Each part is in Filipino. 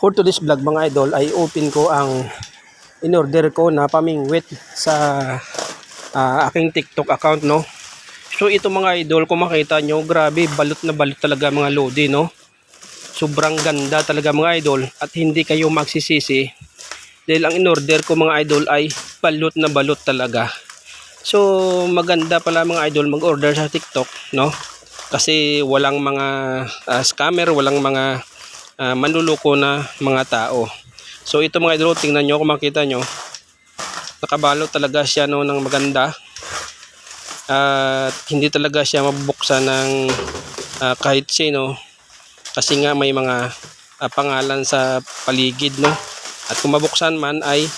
for today's vlog mga idol ay open ko ang in-order ko na pamingwit sa ah, aking TikTok account no. So ito mga idol kung makita nyo grabe balot na balot talaga mga lodi no. Sobrang ganda talaga mga idol at hindi kayo magsisisi dahil ang in-order ko mga idol ay balot na balot talaga. So maganda pala mga idol mag-order sa TikTok no kasi walang mga ah, scammer, walang mga ah, manluloko na mga tao. So ito mga idol, tingnan nyo kung makita nyo. Nakabalot talaga siya no, ng maganda. At hindi talaga siya mabuksan ng ah, kahit sino. Kasi nga may mga ah, pangalan sa paligid. No? At kung mabuksan man ay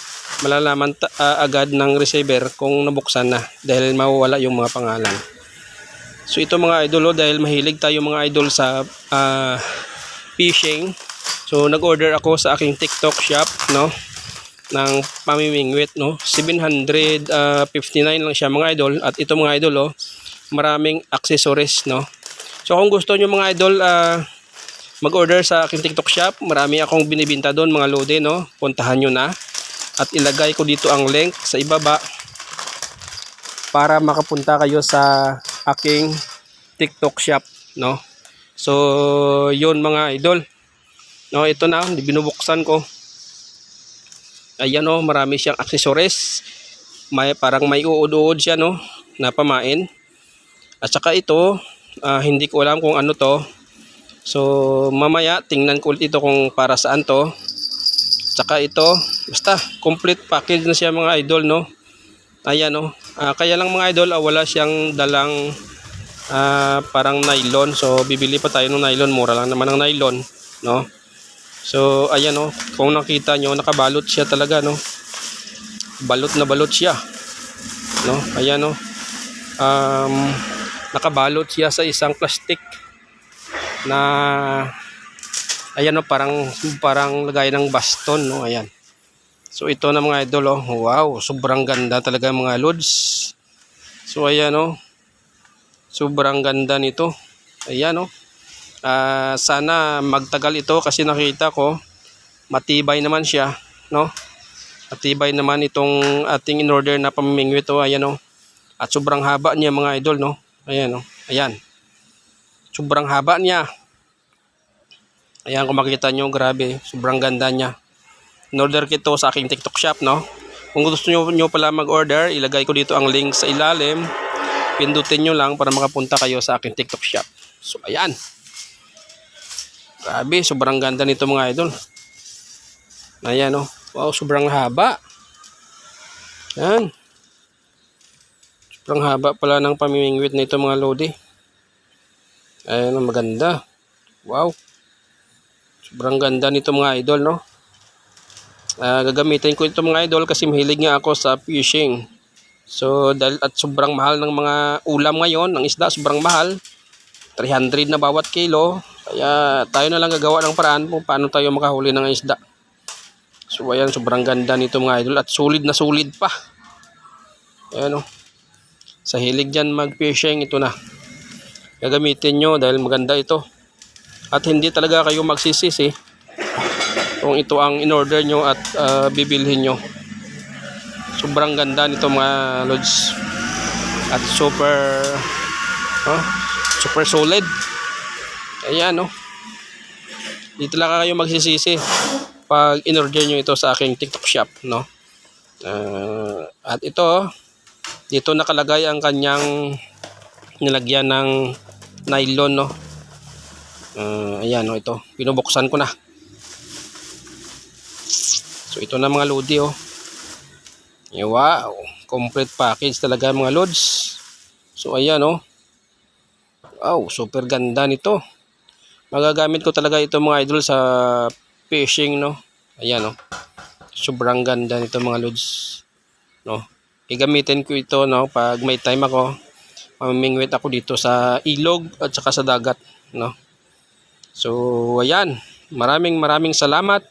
malalaman ah, agad ng receiver kung nabuksan na dahil mawawala yung mga pangalan. So ito mga idol oh, dahil mahilig tayo mga idol sa ah, fishing. So nag-order ako sa aking TikTok shop no ng pamimingwit no. 759 lang siya mga idol at ito mga idol oh maraming accessories no. So kung gusto niyo mga idol ah, mag-order sa aking TikTok shop, marami akong binibinta doon mga lode no. Puntahan niyo na at ilagay ko dito ang link sa ibaba para makapunta kayo sa aking TikTok shop, no? So, yun mga idol. No, ito na, binubuksan ko. Ayan oh, marami siyang accessories. May parang may uod-uod siya no, na pamain. At saka ito, ah, hindi ko alam kung ano to. So, mamaya tingnan ko ulit ito kung para saan to. Tsaka ito, basta complete package na siya mga idol no. Ayan oh. Ah, kaya lang mga idol, ah, wala siyang dalang ah, parang nylon. So bibili pa tayo ng nylon, mura lang naman ang nylon, no? So ayan oh, kung nakita nyo, nakabalot siya talaga, no? Balot na balot siya. No? Ayan oh. Um, nakabalot siya sa isang plastic na ayan oh, parang parang lagay ng baston, no? Ayan. So ito na mga idol oh. Wow, sobrang ganda talaga mga lods. So ayan oh. Sobrang ganda nito. Ayan oh. Ah, sana magtagal ito kasi nakita ko matibay naman siya, no? Matibay naman itong ating in-order na pamimingwit oh. Ayan oh. At sobrang haba niya mga idol, no? Ayan oh. Ayan. Sobrang haba niya. Ayan kung makita nyo, grabe. Sobrang ganda niya in-order ko ito sa aking TikTok shop, no? Kung gusto nyo, nyo pala mag-order, ilagay ko dito ang link sa ilalim. Pindutin nyo lang para makapunta kayo sa aking TikTok shop. So, ayan. Grabe, sobrang ganda nito mga idol. Ayan, oh. Wow, sobrang haba. Ayan. Sobrang haba pala ng pamimingwit nito mga lodi. Ayan, oh, maganda. Wow. Sobrang ganda nito mga idol, no? Ah, gagamitin ko ito mga idol kasi mahilig nga ako sa fishing. So dahil at sobrang mahal ng mga ulam ngayon, ng isda sobrang mahal. 300 na bawat kilo. Kaya tayo na lang gagawa ng paraan kung paano tayo makahuli ng isda. So ayan, sobrang ganda nito mga idol at solid na solid pa. Ayan o. Sa hilig dyan mag-fishing, ito na. Gagamitin nyo dahil maganda ito. At hindi talaga kayo magsisisi kung ito ang in-order nyo at uh, bibilhin nyo. Sobrang ganda nito mga lods. At super oh, super solid. Ayan no. Oh. Dito lang kayo magsisisi pag in-order nyo ito sa aking TikTok shop, no? Uh, at ito, dito nakalagay ang kanyang nilagyan ng nylon, no? Uh, ayan, no, ito. Pinubuksan ko na. So ito na mga lodi oh. Wow, complete package talaga mga lods. So ayan oh. Wow, super ganda nito. Magagamit ko talaga ito mga idol sa fishing no. Ayan oh. Sobrang ganda nito mga lods. No. Igamitin ko ito no pag may time ako. Mamimingwit ako dito sa ilog at saka sa dagat no. So ayan, maraming maraming salamat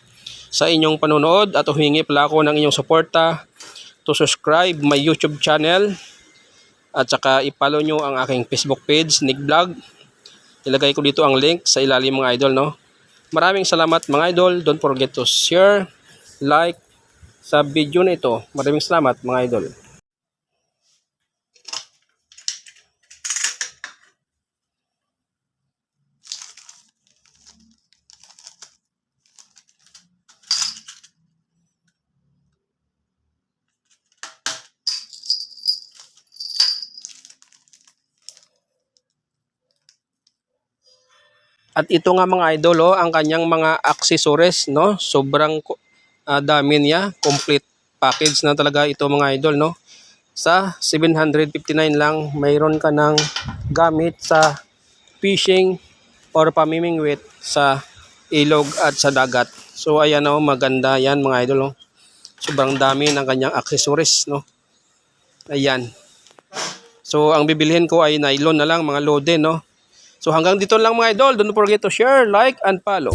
sa inyong panonood at humingi pala ako ng inyong suporta to subscribe my YouTube channel at saka i-follow nyo ang aking Facebook page, Nick Vlog. Ilagay ko dito ang link sa ilalim mga idol, no? Maraming salamat mga idol. Don't forget to share, like sa video na ito. Maraming salamat mga idol. At ito nga mga idol, oh, ang kanyang mga accessories, no? Sobrang ah, dami niya. Complete package na talaga ito mga idol, no? Sa 759 lang, mayroon ka ng gamit sa fishing or pamimingwit sa ilog at sa dagat. So ayan oh, maganda yan mga idol, oh. Sobrang dami ng kanyang accessories, no? Ayan. So ang bibilhin ko ay nylon na lang, mga lode, no? So hanggang dito lang mga idol. Don't forget to share, like, and follow.